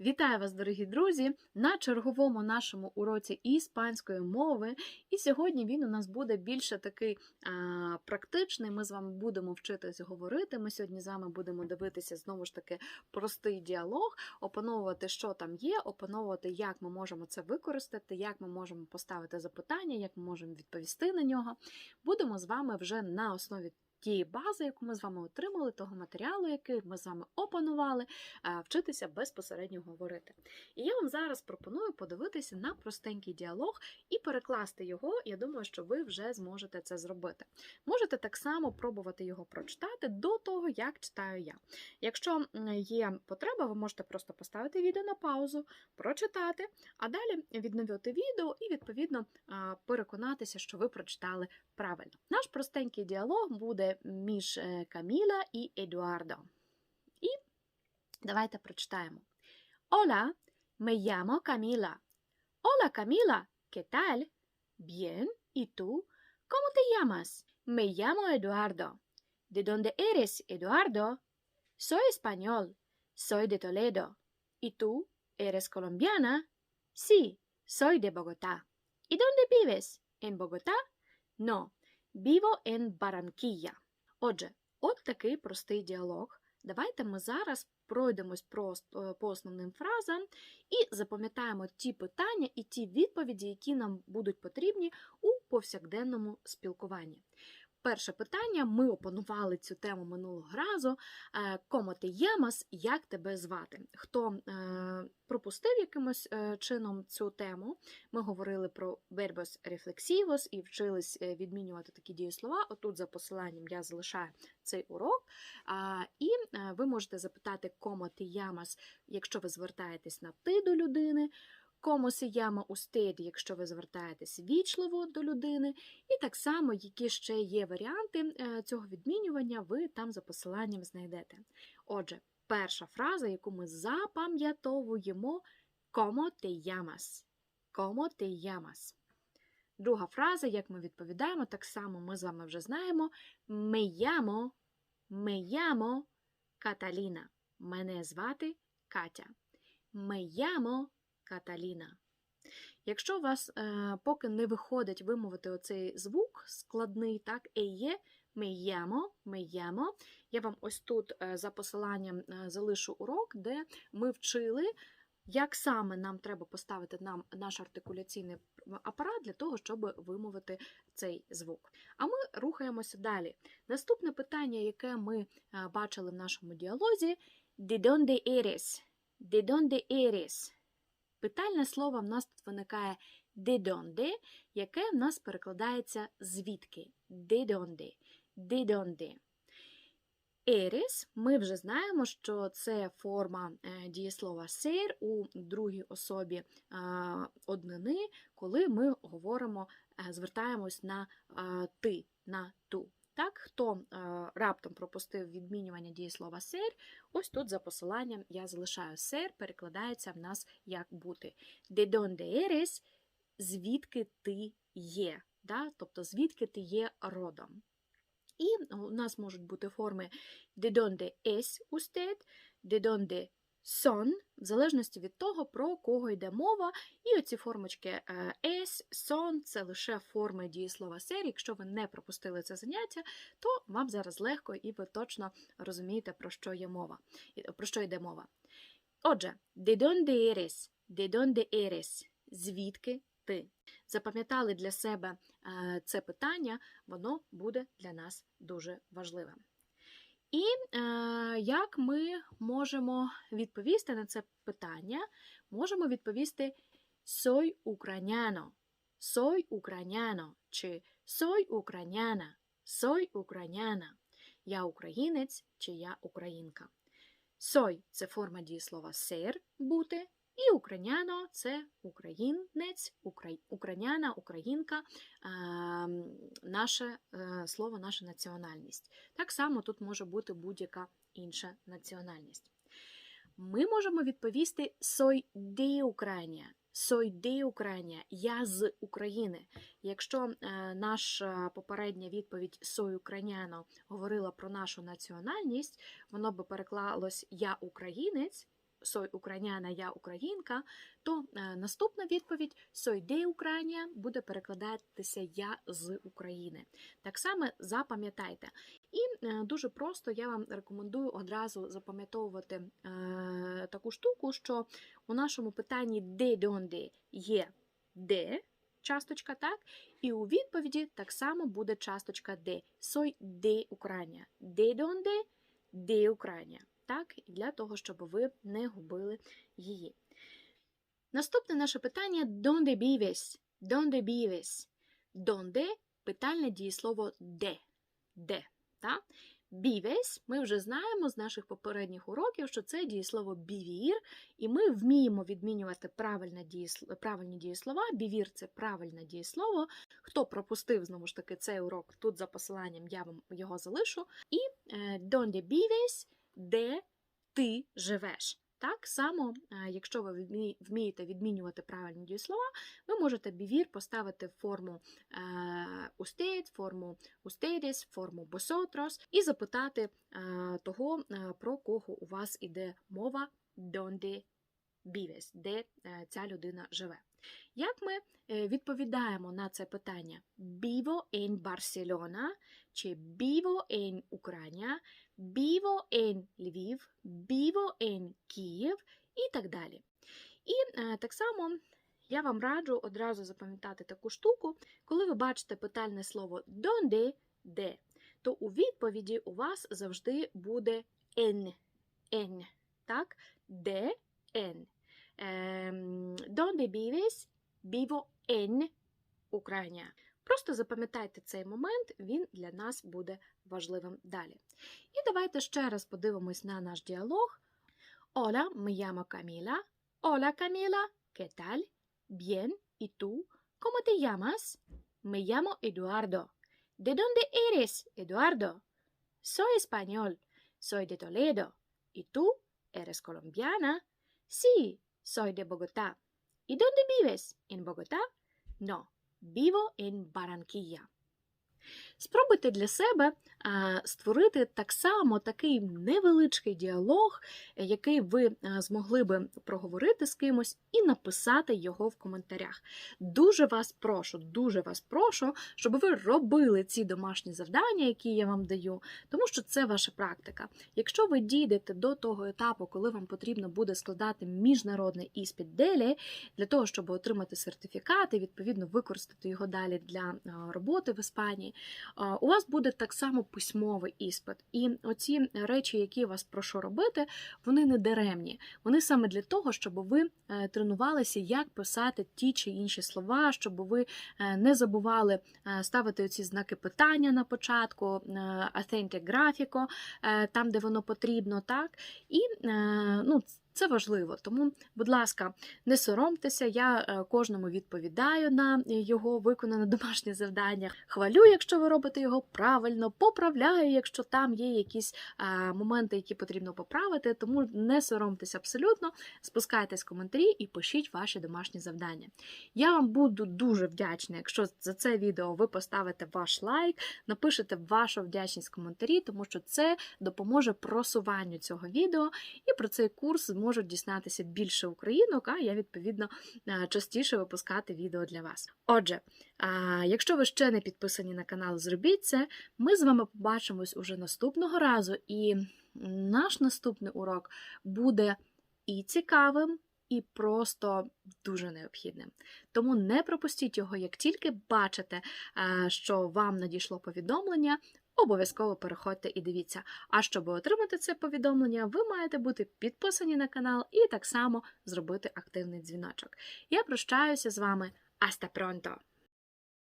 Вітаю вас, дорогі друзі, на черговому нашому уроці іспанської мови. І сьогодні він у нас буде більше такий а, практичний. Ми з вами будемо вчитись говорити. Ми сьогодні з вами будемо дивитися знову ж таки простий діалог, опановувати, що там є, опановувати, як ми можемо це використати, як ми можемо поставити запитання, як ми можемо відповісти на нього. Будемо з вами вже на основі. Тієї бази, яку ми з вами отримали, того матеріалу, який ми з вами опанували, е, вчитися безпосередньо говорити. І я вам зараз пропоную подивитися на простенький діалог і перекласти його. Я думаю, що ви вже зможете це зробити. Можете так само пробувати його прочитати до того, як читаю я. Якщо є потреба, ви можете просто поставити відео на паузу, прочитати, а далі відновити відео і, відповідно, переконатися, що ви прочитали правильно. Наш простенький діалог буде між е, Каміла і Едуардо. І давайте прочитаємо. Hola, me llamo Camila. Hola Camila, ¿qué tal? Bien, ¿y tú? ¿Cómo te llamas? Me llamo Eduardo. ¿De dónde eres, Eduardo? Soy español. Soy de Toledo. ¿Y tú? ¿Eres colombiana? Sí, soy de Bogotá. ¿Y dónde vives? ¿En Bogotá? No, vivo en Barranquilla. Отже, от такий простий діалог. Давайте ми зараз пройдемось просто по основним фразам і запам'ятаємо ті питання і ті відповіді, які нам будуть потрібні у повсякденному спілкуванні. Перше питання: ми опанували цю тему минулого разу. Е, Комо ти ємас, як тебе звати? Хто е, пропустив якимось е, чином цю тему? Ми говорили про verbos reflexivos і вчились відмінювати такі дієслова. Отут за посиланням я залишаю цей урок. І ви можете запитати комо ти ямас, якщо ви звертаєтесь на ти до людини. Комо се яма usted, якщо ви звертаєтесь вічливо до людини, і так само, які ще є варіанти е, цього відмінювання, ви там за посиланням знайдете. Отже, перша фраза, яку ми запам'ятовуємо комо те ямас. Комо те ямас. Друга фраза, як ми відповідаємо, так само ми з вами вже знаємо. Me llamo, me llamo Каталіна. Мене звати Катя. Me llamo Каталіна. Якщо у вас е, поки не виходить вимовити оцей звук складний, так, еє, меямо, меямо, я вам ось тут е, за посиланням е, залишу урок, де ми вчили, як саме нам треба поставити нам наш артикуляційний апарат для того, щоб вимовити цей звук. А ми рухаємося далі. Наступне питання, яке ми е, бачили в нашому діалозі: «De donde eres?» «De donde eres?» Питальне слово в нас тут виникає «de donde», яке в нас перекладається звідки. «de donde». Eres, ми вже знаємо, що це форма е, дієслова ser у другій особі однини, коли ми говоримо, е, звертаємось на ти, на ту. Так, хто е, раптом пропустив відмінювання дієслова ser, ось тут за посиланням я залишаю ser, перекладається в нас як бути. De donde eres, звідки ти є, да? тобто звідки ти є родом. І у нас можуть бути форми de donde es usted, de donde son, в залежності від того, про кого йде мова. І оці формочки е, es, son – це лише форми дієслова ser. Якщо ви не пропустили це заняття, то вам зараз легко і ви точно розумієте, про що є мова, про що йде мова. Отже, de donde eres, de donde eres, звідки ти. Запам'ятали для себе е, це питання, воно буде для нас дуже важливим. І е, як ми можемо відповісти на це питання? Можемо відповісти soy ucraniano, soy ucraniano, чи soy ucraniana, soy ucraniana. Я українець чи я українка. Soy – це форма дієслова ser бути, і україняно це українець, укра... україняна, українка, е, наше е, слово, наша національність. Так само тут може бути будь-яка інша національність. Ми можемо відповісти «Soy de Ucrania», «Soy de Ucrania», я з України. Якщо е, наша попередня відповідь «Soy Ucraniano» говорила про нашу національність, воно би переклалось Я українець. Сой україняна, я українка, то е, наступна відповідь сой де Україна буде перекладатися Я з України. Так само запам'ятайте. І е, дуже просто я вам рекомендую одразу запам'ятовувати е, таку штуку, що у нашому питанні де донде є де часточка, так? І у відповіді так само буде часточка де. Сой де Україна. Де донде, де Україна. Так, для того, щоб ви не губили її. Наступне наше питання «Donde vives?» «Donde vives?» «Donde» – питальне дієслово «де». «Де». Так? «Vives» ми вже знаємо з наших попередніх уроків, що це дієслово «бівір», і ми вміємо відмінювати правильне дієсло, правильні дієслова. «Бівір» – це правильне дієслово. Хто пропустив, знову ж таки, цей урок, тут за посиланням я вам його залишу. І е, «Donde vives» – де ти живеш. Так само, е, якщо ви вмієте відмінювати правильні дієслова, ви можете бівір поставити в форму е, usted, форму ustedes, форму vosotros і запитати е, того, про кого у вас іде мова, donde vives, де ця людина живе. Як ми е, відповідаємо на це питання? Vivo en Barcelona чи vivo en Україна, vivo en Львів, vivo en Київ і так далі. І е, так само я вам раджу одразу запам'ятати таку штуку, коли ви бачите питальне слово donde, де, то у відповіді у вас завжди буде en, en, так? Де, en. Ем, donde vives? Vivo en Україна. Просто запам'ятайте цей момент, він для нас буде важливим далі. І давайте ще раз подивимось на наш діалог. Hola, me llamo Camila. Hola, Camila. ¿Qué tal? Bien. ¿Y tú? ¿Cómo te llamas? Me llamo Eduardo. ¿De dónde eres, Eduardo? Soy español. Soy de Toledo. ¿Y tú? ¿Eres colombiana? Sí, soy de Bogotá. ¿Y dónde vives? ¿En Bogotá? No, vivo en Barranquilla. Спробуйте для себе створити так само такий невеличкий діалог, який ви змогли би проговорити з кимось і написати його в коментарях. Дуже вас прошу, дуже вас прошу, щоб ви робили ці домашні завдання, які я вам даю, тому що це ваша практика. Якщо ви дійдете до того етапу, коли вам потрібно буде складати міжнародний іспит делі, для того, щоб отримати сертифікат і відповідно використати його далі для роботи в Іспанії, у вас буде так само письмовий іспит. І оці речі, які вас прошу робити, вони не даремні. Вони саме для того, щоб ви е, тренувалися, як писати ті чи інші слова, щоб ви е, не забували е, ставити оці знаки питання на початку, authentic графіко, там, де воно потрібно, так? І ну, це важливо. Тому, будь ласка, не соромтеся, я е, кожному відповідаю на його виконане домашнє завдання. Хвалю, якщо ви робите його правильно, поправляю, якщо там є якісь е, моменти, які потрібно поправити. Тому не соромтеся абсолютно, спускайтесь в коментарі і пишіть ваші домашні завдання. Я вам буду дуже вдячна, якщо за це відео ви поставите ваш лайк, напишете вашу вдячність в коментарі, тому що це допоможе просуванню цього відео, і про цей курс зможуть дізнатися більше українок, а я, відповідно, е, частіше випускати відео для вас. Отже, якщо ви ще не підписані на канал, зробіть це. Ми з вами побачимось уже наступного разу, і наш наступний урок буде і цікавим, і просто дуже необхідним. Тому не пропустіть його, як тільки бачите, е, що вам надійшло повідомлення. Обов'язково переходьте і дивіться. А щоб отримати це повідомлення, ви маєте бути підписані на канал і так само зробити активний дзвіночок. Я прощаюся з вами. Аста pronto!